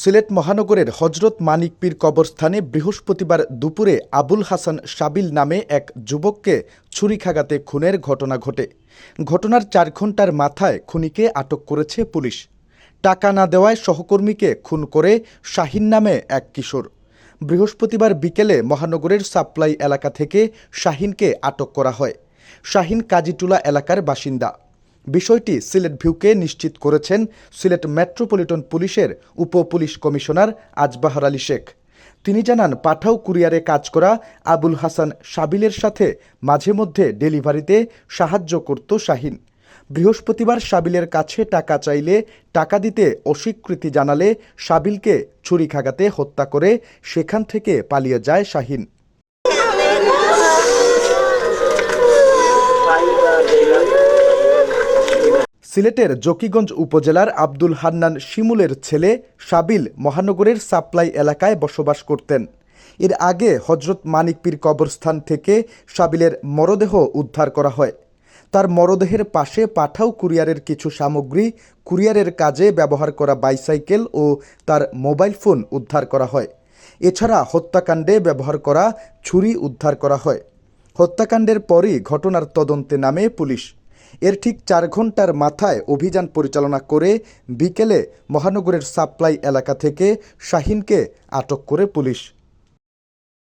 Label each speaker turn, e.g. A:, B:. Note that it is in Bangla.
A: সিলেট মহানগরের হজরত মানিক পীর কবরস্থানে বৃহস্পতিবার দুপুরে আবুল হাসান সাবিল নামে এক যুবককে ছুরিখাগাতে খুনের ঘটনা ঘটে। ঘটনার চার ঘণ্টার মাথায় খুনিকে আটক করেছে পুলিশ। টাকা না দেওয়ায় সহকর্মীকে খুন করে শাহিন নামে এক কিশোর। বৃহস্পতিবার বিকেলে মহানগরের সাপ্লাই এলাকা থেকে শাহিনকে আটক করা হয়। শাহিন কাজীটুলা এলাকার বাসিন্দা। বিষয়টি সিলেট ভিউকে নিশ্চিত করেছেন সিলেট মেট্রোপলিটন পুলিশের উপ পুলিশ কমিশনার আজবাহার আলী শেখ। তিনি জানান, পাঠাও কুরিয়ারে কাজ করা আবুল হাসান সাবিলের সাথে মাঝে মধ্যে ডেলিভারিতে সাহায্য করত শাহিন। বৃহস্পতিবার সাবিলের কাছে টাকা চাইলে টাকা দিতে অস্বীকৃতি জানালে সাবিলকে ছুরিখাগাতে হত্যা করে সেখান থেকে পালিয়ে যায় শাহিন। সিলেটের জকিগঞ্জ উপজেলার আব্দুল হান্নান শিমুলের ছেলে সাবিল মহানগরের সাপ্লাই এলাকায় বসবাস করতেন। এর আগে হজরত মানিক পীর কবরস্থান থেকে সাবিলের মরদেহ উদ্ধার করা হয়। তার মরদেহের পাশে পাঠাও কুরিয়ারের কিছু সামগ্রী কুরিয়ারের কাজে ব্যবহার করা বাইসাইকেল ও তার মোবাইল ফোন উদ্ধার করা হয়। এছাড়া হত্যাকাণ্ডে ব্যবহার করা ছুরি উদ্ধার করা হয়। হত্যাকাণ্ডের পরই ঘটনার তদন্তে নামে পুলিশ। এর ঠিক চার ঘণ্টার মাথায় অভিযান পরিচালনা করে বিকেলে মহানগরের সাপ্লাই এলাকা থেকে শাহিনকে আটক করে পুলিশ।